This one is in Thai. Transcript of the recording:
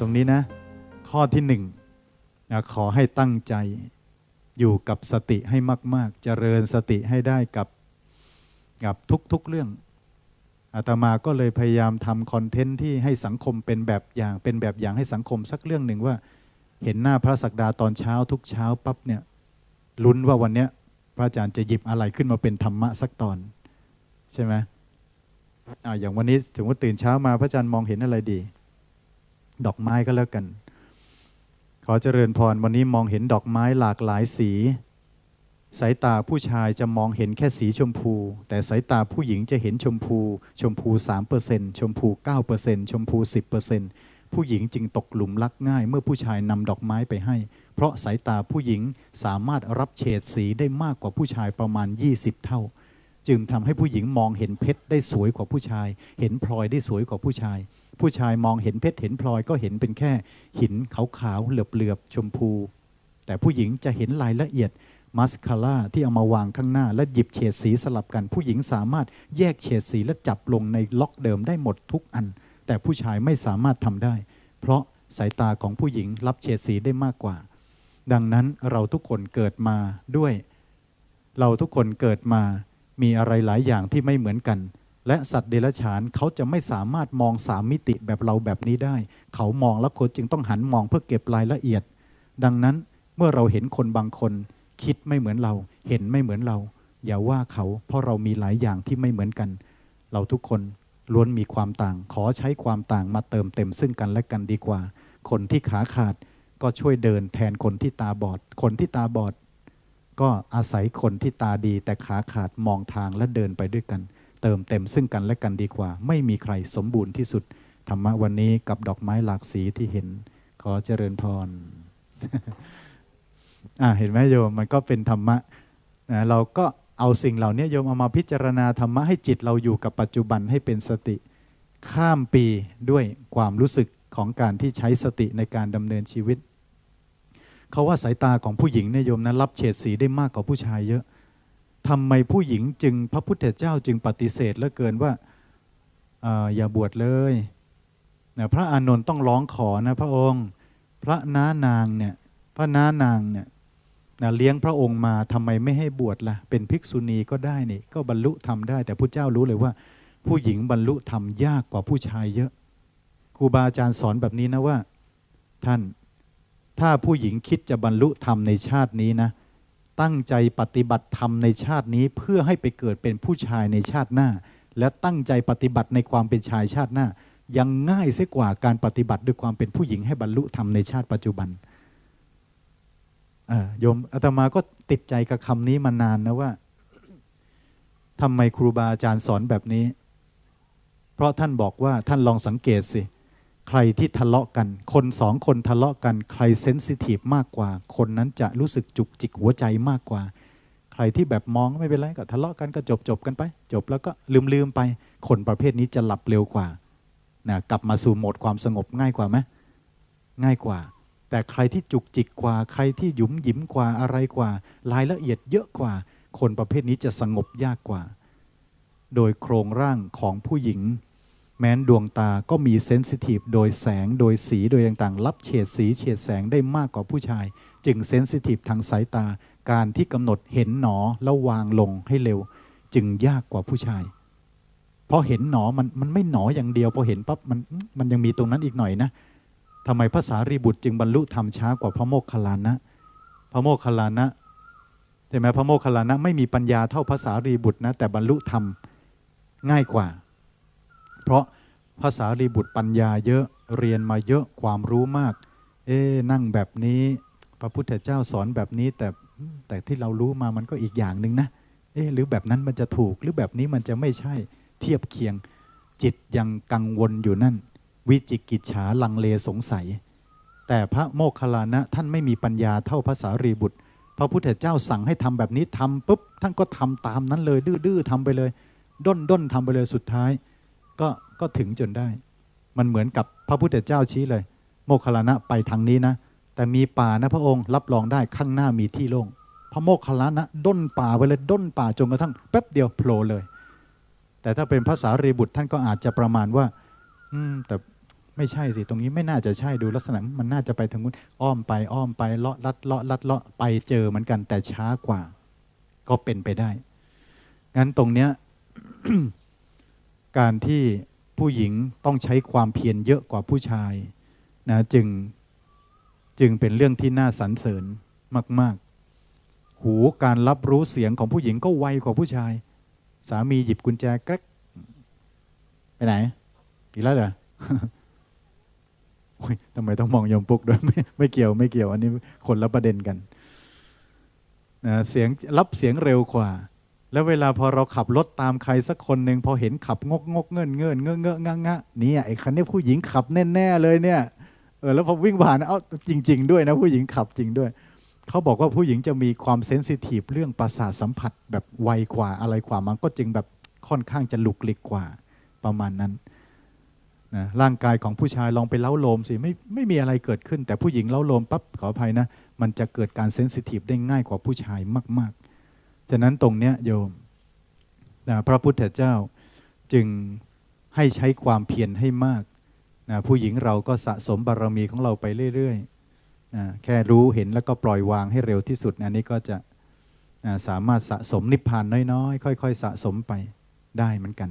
ตรงนี้นะ ข้อที่หนึ่งนะขอให้ตั้งใจอยู่กับสติให้มาก ๆ เจริญสติให้ได้กับกับทุก ๆ เรื่องอาตมาก็เลยพยายามทำคอนเทนต์ที่ให้สังคมเป็นแบบอย่าง เป็นแบบอย่างให้สังคมสักเรื่องหนึ่งว่า เห็นหน้าพระศักดาตอนเช้าทุกเช้าปั๊บเนี่ยลุ้นว่าวันเนี้ยพระอาจารย์จะหยิบอะไรขึ้นมาเป็นธรรมะสักตอน ใช่ไหมอ่าอย่างวันนี้ถึงว่าตื่นเช้ามาพระอาจารย์มองเห็นอะไรดี ดอกไม้ก็แล้วกัน ขอเจริญพรวันนี้มองเห็นดอกไม้หลากหลายสี สายตาผู้ชายจะมองเห็นแค่สีชมพู แต่สายตาผู้หญิงจะเห็นชมพู ชมพู 3%ชมพู 9%ชมพู 10%ผู้หญิงจึงตกหลุมรักง่าย เมื่อผู้ชายนำดอกไม้ไปให้ เพราะสายตาผู้หญิงสามารถรับเฉดสีได้มากกว่าผู้ชายประมาณ 20 เท่า จึงทำให้ผู้หญิงมองเห็นเพชรได้สวยกว่าผู้ชาย เห็นพลอยได้สวยกว่าผู้ชาย ผู้ชายมองเห็นเพชรเห็นพลอยก็เห็นเป็นแค่หินขาวๆเหลือบๆชมพู แต่ผู้หญิงจะเห็นรายละเอียดมัสคาร่าที่เอามาวางข้างหน้า และหยิบเฉดสีสลับกัน ผู้หญิงสามารถแยกเฉดสีและจับลงในล็อกเดิมได้หมดทุกอัน แต่ผู้ชายไม่สามารถทำได้ เพราะสายตาของผู้หญิงรับเฉดสีได้มากกว่า ดังนั้นเราทุกคนเกิดมาด้วย เราทุกคนเกิดมา มีอะไรหลายอย่างที่ไม่เหมือนกัน และสัตว์เดรัจฉานเขาจะไม่สามารถมองสามมิติแบบเราแบบนี้ได้ เขามองแล้วคนจึงต้องหันมองเพื่อเก็บรายละเอียด ดังนั้นเมื่อเราเห็นคนบางคน คิดไม่เหมือนเรา เห็นไม่เหมือนเรา อย่าว่าเขาเพราะเรามีหลายอย่างที่ไม่เหมือนกัน เราทุกคนล้วนมีความต่าง ขอใช้ความต่างมาเติมเต็มซึ่งกันและกันดีกว่า คนที่ขาขาดก็ช่วยเดินแทนคนที่ตาบอด คนที่ตาบอด ก็อาศัยคนที่ตาดี แต่ขาขาดมองทางและเดินไปด้วยกัน เติมเต็มซึ่งกันและกันดีกว่า ไม่มีใครสมบูรณ์ที่สุด ธรรมะวันนี้กับดอกไม้หลากสีที่เห็น ขอเจริญพรอ่าเห็นไหมโยมมันก็เป็นธรรมะนะเราก็เอาสิ่งเหล่านี้โยมเอามาพิจารณาธรรมะให้จิตเราอยู่กับปัจจุบันให้เป็นสติ ข้ามปีด้วยความรู้สึกของการที่ใช้สติในการดำเนินชีวิต เขาว่าสายตาของผู้หญิงเนี่ยโยมนะรับเฉดสีได้มากกว่าผู้ชายเยอะทำไมผู้หญิงจึงพระพุทธเจ้าจึงปฏิเสธเหลือเกินว่าอย่าบวชเลยนะพระอานนท์ต้องร้องขอนะพระองค์ พระน้านางเนี่ยพระน้านางเนี่ยนะเลี้ยงพระองค์มาทำไมไม่ให้บวชละ่ะ เป็นภิกษุณีก็ได้นี่ก็บรรลุธรรมได้ แต่พระเจ้ารู้เลยว่า ผู้หญิงบรรลุธรรมยากกว่าผู้ชายเยอะครูบาอาจารย์สอนแบบนี้นะว่า ท่าน ถ้าผู้หญิงคิดจะบรรลุธรรมในชาตินี้นะ ตั้งใจปฏิบัติธรรมในชาตินี้เพื่อให้ไปเกิดเป็นผู้ชายในชาติหน้า และตั้งใจปฏิบัติในความเป็นชายชาติหน้า ยังง่ายเสียกว่าการปฏิบัติด้วยความเป็นผู้หญิงให้บรรลุธรรมในชาติปัจจุบันอ่อโยมอาตมาก็ติดใจกับคำนี้มานานนะว่าทำไมครูบาอาจารย์สอนแบบนี้ เพราะท่านบอกว่าท่านลองสังเกตสิ ใครที่ทะเลาะกัน คนสองคนทะเลาะกัน ใครเซนซิทีฟมากกว่า คนนั้นจะรู้สึกจุกจิกหัวใจมากกว่า ใครที่แบบมองไม่เป็นไรก็ทะเลาะกันก็จบจบกันไป จบแล้วก็ลืมลืมไป คนประเภทนี้จะหลับเร็วกว่านะกลับมาสู่โหมดความสงบง่ายกว่าไหมง่ายกว่า แต่ใครที่จุกจิกกว่า ใครที่หยุมหยิมกว่าอะไรกว่า รายละเอียดเยอะกว่า คนประเภทนี้จะสงบยากกว่า โดยโครงร่างของผู้หญิง แม้นดวงตาก็มีเซนซิทีฟโดยแสงโดยสีโดยต่างๆ รับเฉดสีเฉดแสงได้มากกว่าผู้ชาย จึงเซนซิทีฟทางสายตา การที่กำหนดเห็นหนอแล้ววางลงให้เร็ว จึงยากกว่าผู้ชายเพราะเห็นหนอมันมันไม่หนออย่างเดียว พอเห็นปั๊บมันมันยังมีตรงนั้นอีกหน่อยนะทำไมภาษารีบุตรจึงบรรลุธรรมช้ากว่าพระโมคคัลลานะ พระโมคคัลลานะใช่ไหมพระโมคคัลลานะไม่มีปัญญาเท่าภาษารีบุตรนะแต่บรรลุธรรมง่ายกว่า เพราะภาษารีบุตรปัญญาเยอะเรียนมาเยอะความรู้มาก เอ๊ะนั่งแบบนี้ พระพุทธเจ้าสอนแบบนี้ แต่แต่ที่เรารู้มามันก็อีกอย่างหนึ่งนะ เอ๊ะหรือแบบนั้นมันจะถูกหรือแบบนี้มันจะไม่ใช่เทียบเคียง จิตยังกังวลอยู่นั่น วิจิกิจฉาลังเลสงสัย แต่พระโมคคัลลานะท่านไม่มีปัญญาเท่าภาษารีบุตร พระพุทธเจ้าสั่งให้ทำแบบนี้ทำปุ๊บท่านก็ทำตามนั้นเลย ดื้อๆทำไปเลย ด้นด้นๆทำไปเลยสุดท้าย ก็ก็ถึงจนได้ มันเหมือนกับพระพุทธเจ้าชี้เลย โมคคัลลานะไปทางนี้นะ แต่มีป่านะพระองค์รับรองได้ข้างหน้ามีที่โล่งพระโมคคัลลานะด้นป่าไปเลยด้นป่าจนกระทั่งแป๊บเดียวโผล่เลย แต่ถ้าเป็นภาษารีบุตรท่านก็อาจจะประมาณว่า อืม แต่ไม่ใช่สิ ตรงนี้ไม่น่าจะใช่ดูลักษณะมันน่าจะไปทางนู้นอ้อมไปอ้อมไปเลาะลัดเลาะลัดเลาะไปเจอเหมือนกันแต่ช้ากว่า ก็เป็นไปได้ งั้นตรงเนี้ย การที่ผู้หญิงต้องใช้ความเพียรเยอะกว่าผู้ชายนะจึงจึงเป็นเรื่องที่น่าสรรเสริญมาก ๆ หูการรับรู้เสียงของผู้หญิงก็ไวกว่าผู้ชาย สามีหยิบกุญแจแกรกไปไหน อีกแล้วเหรอทำไมต้องมองยมปุกด้วยไม่ไม่เกี่ยวไม่เกี่ยว อันนี้คนละประเด็นกันนะเสียงรับเสียงเร็วกว่า แล้วเวลาพอเราขับรถตามใครสักคนหนึ่งพอเห็นขับงกงกเงินเงินเงอะเงอะงะงะเนี่ยไอ้คันนี้ผู้หญิงขับแน่ๆเลยเนี่ยเออแล้วพอวิ่งผ่านเอ้าจริง ๆ ด้วยนะผู้หญิงขับจริงด้วยเขาบอกว่าผู้หญิงจะมีความเซนซิทีฟเรื่องประสาทสัมผัสแบบไวกว่าอะไรกว่ามันก็จึงแบบค่อนข้างจะหลุกลิกกว่าประมาณนั้นนะร่างกายของผู้ชายลองไปเล้าโลมสิไม่ไม่มีอะไรเกิดขึ้น แต่ผู้หญิงเล้าโลมปั๊บขออภัยนะ มันจะเกิดการเซนซิทีฟได้ง่ายกว่าผู้ชายมาก ฉะนั้นตรงเนี้ยโยมนะพระพุทธเจ้าจึงให้ใช้ความเพียรให้มากนะผู้หญิงเราก็สะสมบารมีของเราไปเรื่อยๆนะแค่รู้เห็นแล้วก็ปล่อยวางให้เร็วที่สุดนะนี้ก็จะนะสามารถสะสมนิพพานน้อยๆ ค่อย ๆ สะสมไปได้เหมือนกัน